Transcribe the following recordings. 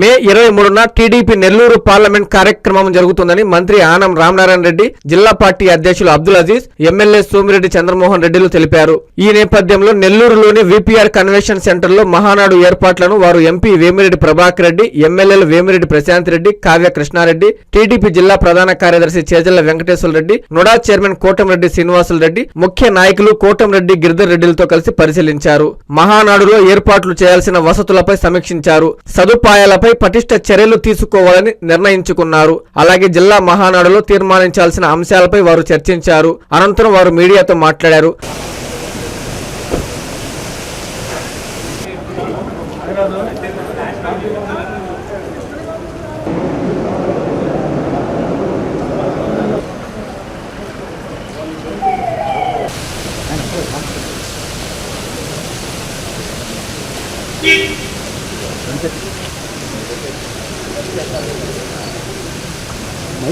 మే ఇరవై మూడున TDP Nellore parliament కార్యక్రమం జరుగుతుందని మంత్రి ఆనం రామనారాయణ రెడ్డి జిల్లా పార్టీ అధ్యక్షులు అబ్దుల్ అజీజ్ ఎమ్మెల్యే సోమిరెడ్డి చంద్రమోహన్ రెడ్డిలు తెలిపారు. ఈ నేపథ్యంలో నెల్లూరులోని విపిఆర్ కన్వెన్షన్ సెంటర్లో మహానాడు ఏర్పాట్లను వారు ఎంపీ వేమిరెడ్డి ప్రభాకర్ రెడ్డి ఎమ్మెల్యేలు వేమిరెడ్డి ప్రశాంత్ రెడ్డి కావ్య కృష్ణారెడ్డి టీడీపీ జిల్లా ప్రధాన కార్యదర్శి చేజల్ల వెంకటేశ్వర రెడ్డి నుడా చైర్మన్ కోటంరెడ్డి శ్రీనివాసులు రెడ్డి ముఖ్య నాయకులు కోటంరెడ్డి గిరిధర్ రెడ్డిలతో కలిసి పరిశీలించారు. మహానాడులో ఏర్పాట్లు చేయాల్సిన వసతులపై సమీక్షించారు. సదుపాయాలపై పటిష్ట చర్యలు తీసుకోవాలని నిర్ణయించుకున్నారు. అలాగే జిల్లా మహానాడులో తీర్మానించాల్సిన అంశాలపై వారు చర్చించారు. అనంతరం వారు మీడియాతో మాట్లాడారు.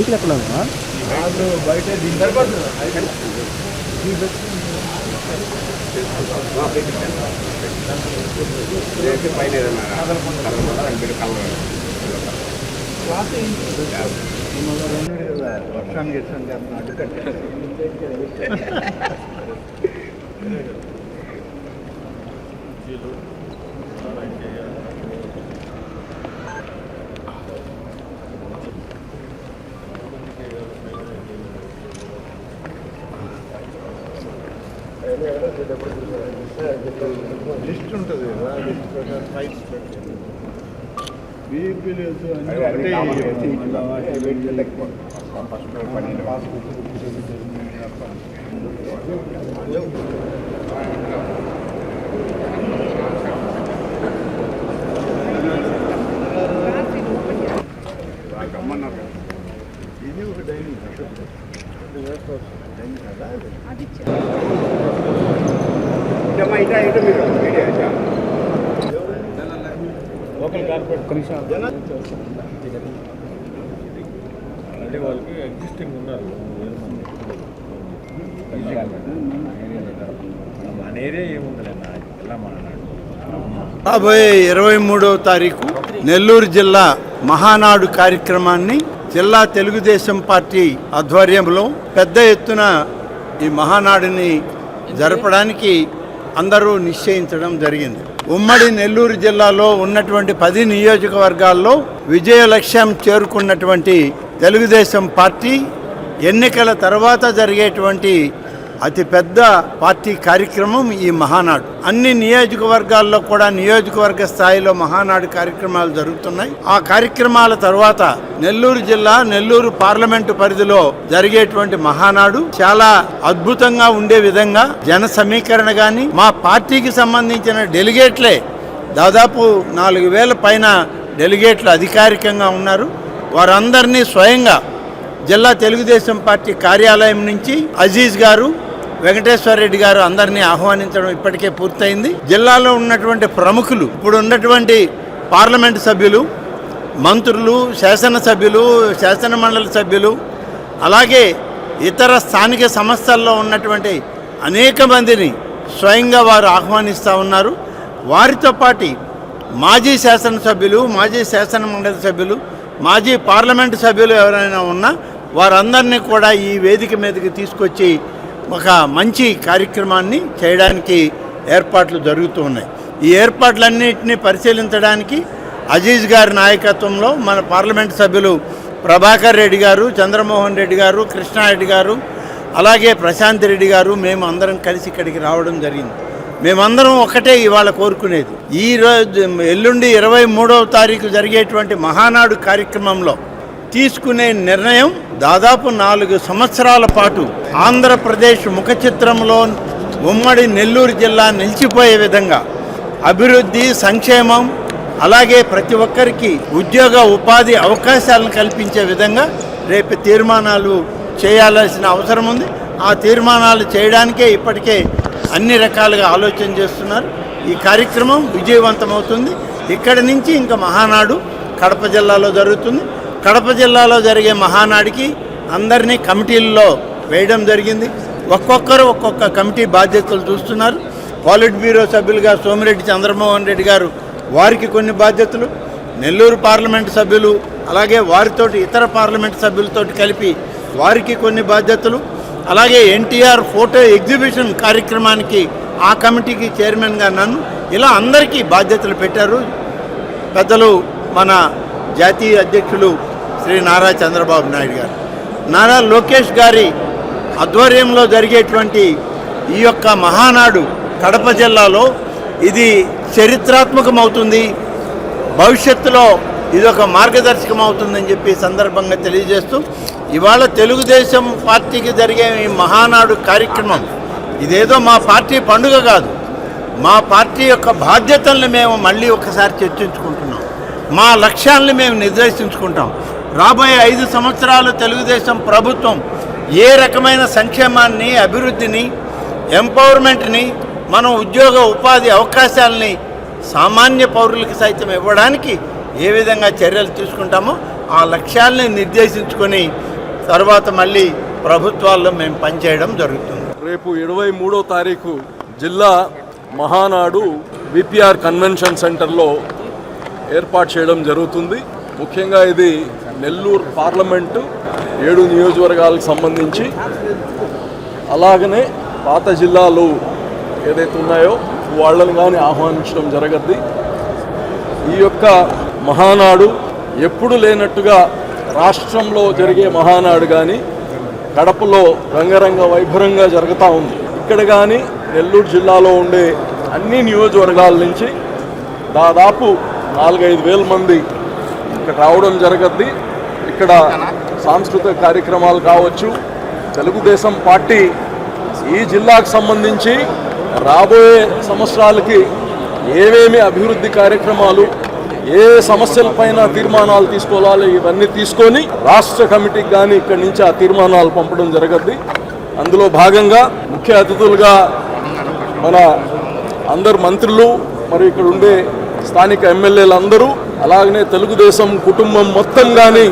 మైక్ ఎక్కడ ఉందా వర్షానికి ఇచ్చాను కదా అడ్డుకట్టే లిస్ట్ ఉంటుంది. కదా లిస్ట్ ప్రకారం ఫైల్స్ పెట్టారు బీఈపీ లేదు అంటే ఒకటే పాస్బుక్ ఇది ఒక డైనింగ్ డైనింగ్ కదా అది లోకల్ కార్పొరేట్ కమిషన్ అంటే వాళ్ళకి ఎగ్జిస్టింగ్ ఉన్నారు. మన ఏరియా ఏముందిలే ఎలా మాట్లాడు రాబోయే ఇరవై మూడవ తారీఖు నెల్లూరు జిల్లా మహానాడు కార్యక్రమాన్ని జిల్లా తెలుగుదేశం పార్టీ ఆధ్వర్యంలో పెద్ద ఎత్తున ఈ మహానాడుని జరపడానికి అందరూ నిశ్చయించడం జరిగింది. ఉమ్మడి నెల్లూరు జిల్లాలో ఉన్నటువంటి పది నియోజకవర్గాల్లో విజయ లక్ష్యం చేరుకున్నటువంటి తెలుగుదేశం పార్టీ ఎన్నికల తర్వాత జరిగేటువంటి అతిపెద్ద పార్టీ కార్యక్రమం ఈ మహానాడు. అన్ని నియోజకవర్గాల్లో కూడా నియోజకవర్గ స్థాయిలో మహానాడు కార్యక్రమాలు జరుగుతున్నాయి. ఆ కార్యక్రమాల తర్వాత నెల్లూరు జిల్లా నెల్లూరు పార్లమెంటు పరిధిలో జరిగేటువంటి మహానాడు చాలా అద్భుతంగా ఉండే విధంగా జన సమీకరణ కానీ మా పార్టీకి సంబంధించిన డెలిగేట్లే దాదాపు నాలుగు వేల పైన డెలిగేట్లు అధికారికంగా ఉన్నారు. వారందరినీ స్వయంగా జిల్లా తెలుగుదేశం పార్టీ కార్యాలయం నుంచి అజీజ్ గారు వెంకటేశ్వర రెడ్డి గారు అందరినీ ఆహ్వానించడం ఇప్పటికే పూర్తయింది. జిల్లాలో ఉన్నటువంటి ప్రముఖులు ఇప్పుడు ఉన్నటువంటి పార్లమెంటు సభ్యులు మంత్రులు శాసనసభ్యులు శాసనమండలి సభ్యులు అలాగే ఇతర స్థానిక సంస్థల్లో ఉన్నటువంటి అనేక మందిని స్వయంగా వారు ఆహ్వానిస్తూ ఉన్నారు. వారితో పాటు మాజీ శాసనసభ్యులు మాజీ శాసనమండలి సభ్యులు మాజీ పార్లమెంటు సభ్యులు ఎవరైనా ఉన్నా వారందరినీ కూడా ఈ వేదిక మీదకి తీసుకొచ్చి ఒక మంచి కార్యక్రమాన్ని చేయడానికి ఏర్పాట్లు జరుగుతూ ఉన్నాయి. ఈ ఏర్పాట్లన్నింటినీ పరిశీలించడానికి అజీజ్ గారి నాయకత్వంలో మన పార్లమెంటు సభ్యులు ప్రభాకర్ రెడ్డి గారు చంద్రమోహన్ రెడ్డి గారు కృష్ణారెడ్డి గారు అలాగే ప్రశాంత్ రెడ్డి గారు మేము అందరం కలిసి ఇక్కడికి రావడం జరిగింది. మేమందరం ఒకటే ఇవాళ కోరుకునేది. ఈ రోజు ఎల్లుండి ఇరవై మూడవ తారీఖు జరిగేటువంటి మహానాడు కార్యక్రమంలో తీసుకునే నిర్ణయం దాదాపు నాలుగు సంవత్సరాల పాటు ఆంధ్రప్రదేశ్ ముఖ చిత్రంలో ఉమ్మడి నెల్లూరు జిల్లా నిలిచిపోయే విధంగా అభివృద్ధి సంక్షేమం అలాగే ప్రతి ఒక్కరికి ఉద్యోగ ఉపాధి అవకాశాలను కల్పించే విధంగా రేపు తీర్మానాలు చేయాల్సిన అవసరం ఉంది. ఆ తీర్మానాలు చేయడానికే ఇప్పటికే అన్ని రకాలుగా ఆలోచన చేస్తున్నారు. ఈ కార్యక్రమం విజయవంతమవుతుంది. ఇక్కడి నుంచి ఇంకా మహానాడు కడప జిల్లాలో జరుగుతుంది. కడప జిల్లాలో జరిగే మహానాడికి అందరినీ కమిటీల్లో వేయడం జరిగింది. ఒక్కొక్కరు ఒక్కొక్క కమిటీ బాధ్యతలు చూస్తున్నారు. పాలిట్ బ్యూరో సభ్యులుగా సోమిరెడ్డి చంద్రమోహన్ రెడ్డి గారు వారికి కొన్ని బాధ్యతలు. నెల్లూరు పార్లమెంట్ సభ్యులు అలాగే వారితోటి ఇతర పార్లమెంట్ సభ్యులతోటి కలిపి వారికి కొన్ని బాధ్యతలు. అలాగే ఎన్టీఆర్ ఫోటో ఎగ్జిబిషన్ కార్యక్రమానికి ఆ కమిటీకి చైర్మన్గా నన్ను ఇలా అందరికీ బాధ్యతలు పెట్టారు. పెద్దలు మన జాతీయ అధ్యక్షులు శ్రీ నారా చంద్రబాబు నాయుడు గారు. నారా లోకేష్ గారి ఆధ్వర్యంలో జరిగేటువంటి ఈ యొక్క మహానాడు కడప జిల్లాలో ఇది చరిత్రాత్మకం అవుతుంది భవిష్యత్తులో ఇది ఒక మార్గదర్శకం అవుతుందని చెప్పి సందర్భంగా తెలియజేస్తూ ఇవాళ తెలుగుదేశం పార్టీకి జరిగే ఈ మహానాడు కార్యక్రమం ఇదేదో మా పార్టీ పండుగ కాదు. మా పార్టీ యొక్క బాధ్యతల్ని మేము మళ్ళీ ఒకసారి చర్చించుకుంటున్నాం. మా లక్ష్యాలను మేము నిర్దేశించుకుంటాం. రాబోయే ఐదు సంవత్సరాలు తెలుగుదేశం ప్రభుత్వం ఏ రకమైన సంక్షేమాన్ని అభివృద్ధిని ఎంపవర్మెంట్ని మనం ఉద్యోగ ఉపాధి అవకాశాలని సామాన్య పౌరులకు సైతం ఇవ్వడానికి ఏ విధంగా చర్యలు తీసుకుంటామో ఆ లక్ష్యాలని నిర్దేశించుకొని తర్వాత మళ్ళీ ప్రభుత్వాల్లో మేము పనిచేయడం జరుగుతుంది. రేపు ఇరవై మూడో తారీఖు జిల్లా మహానాడు విపిఆర్ కన్వెన్షన్ సెంటర్లో ఏర్పాటు చేయడం జరుగుతుంది. ముఖ్యంగా ఇది నెల్లూరు పార్లమెంటు ఏడు నియోజకవర్గాలకు సంబంధించి అలాగనే పాత జిల్లాలు ఏదైతే ఉన్నాయో వాళ్ళని కానీ ఆహ్వానించడం జరగద్ది. ఈ యొక్క మహానాడు ఎప్పుడు లేనట్టుగా రాష్ట్రంలో జరిగే మహానాడు కానీ కడపలో రంగరంగ వైభవంగా జరుగుతూ ఉంది. ఇక్కడ కానీ నెల్లూరు జిల్లాలో ఉండే అన్ని నియోజకవర్గాల నుంచి దాదాపు నాలుగైదు వేల మంది ఇక్కడ రావడం జరగద్ది. ఇక్కడ సాంస్కృతిక కార్యక్రమాలు కావచ్చు తెలుగుదేశం పార్టీ ఈ జిల్లాకు సంబంధించి రాబోయే సంవత్సరాలకి ఏమేమి అభివృద్ధి కార్యక్రమాలు ఏ సమస్యలపైన తీర్మానాలు తీసుకోవాలి ఇవన్నీ తీసుకొని రాష్ట్ర కమిటీకి కానీ ఇక్కడి నుంచి ఆ తీర్మానాలు పంపడం జరగద్ది. అందులో భాగంగా ముఖ్య అతిథులుగా మన అందరు మంత్రులు మరి ఇక్కడ ఉండే స్థానిక ఎమ్మెల్యేలు అందరూ అలాగనే తెలుగుదేశం కుటుంబం మొత్తం కానీ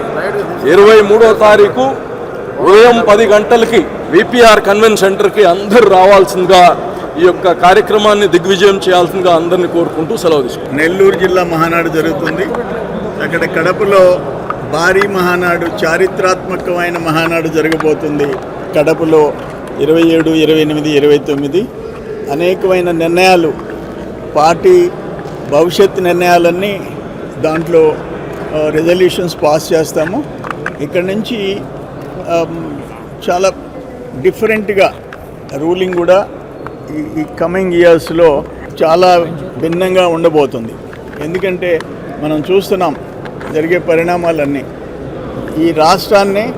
ఇరవై మూడో తారీఖు ఉదయం పది గంటలకి విపిఆర్ కన్వెన్ సెంటర్కి అందరూ రావాల్సిందిగా ఈ యొక్క కార్యక్రమాన్ని దిగ్విజయం చేయాల్సిందిగా అందరిని కోరుకుంటూ సెలవు తీసుకుంటాం నెల్లూరు జిల్లా మహానాడు జరుగుతుంది. అక్కడ కడపలో భారీ మహానాడు చారిత్రాత్మకమైన మహానాడు జరగబోతుంది. కడపలో ఇరవై ఏడు ఇరవై ఎనిమిది ఇరవై తొమ్మిది అనేకమైన నిర్ణయాలు పార్టీ భవిష్యత్ నిర్ణయాలన్నీ దాంట్లో రెజల్యూషన్స్ పాస్ చేస్తాము. ఇక్కడ నుంచి చాలా డిఫరెంట్గా రూలింగ్ కూడా ఈ- ఈ కమింగ్ ఇయర్స్లో చాలా భిన్నంగా ఉండబోతుంది. ఎందుకంటే మనం చూస్తున్నాం జరిగే పరిణామాలన్నీ. ఈ రాష్ట్రాన్ని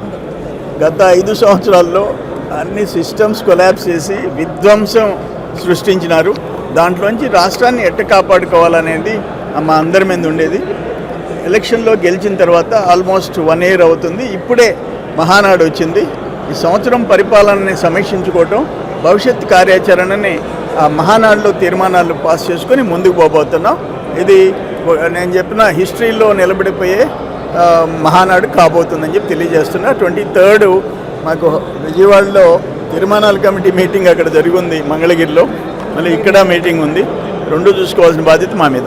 గత ఐదు సంవత్సరాల్లో అన్ని సిస్టమ్స్ కొలాబ్స్ చేసి విధ్వంసం సృష్టించినారు. దాంట్లోంచి రాష్ట్రాన్ని ఎట్ట కాపాడుకోవాలనేది మా అందరి మీద ఉండేది. ఎలక్షన్లో గెలిచిన తర్వాత ఆల్మోస్ట్ వన్ ఇయర్ అవుతుంది. ఇప్పుడే మహానాడు వచ్చింది. ఈ సంవత్సరం పరిపాలనని సమీక్షించుకోవటం భవిష్యత్ కార్యాచరణని ఆ మహానాడులో తీర్మానాలు పాస్ చేసుకొని ముందుకు పోబోతున్నాం. ఇది నేను చెప్పిన హిస్టరీలో నిలబడిపోయే మహానాడు కాబోతుందని చెప్పి తెలియజేస్తున్నా. ట్వంటీ థర్డ్ మాకు విజయవాడలో తీర్మానాల కమిటీ మీటింగ్ అక్కడ జరిగింది మంగళగిరిలో. మళ్ళీ ఇక్కడ మీటింగ్ ఉంది. రెండు చూసుకోవాల్సిన బాధ్యత మా మీద.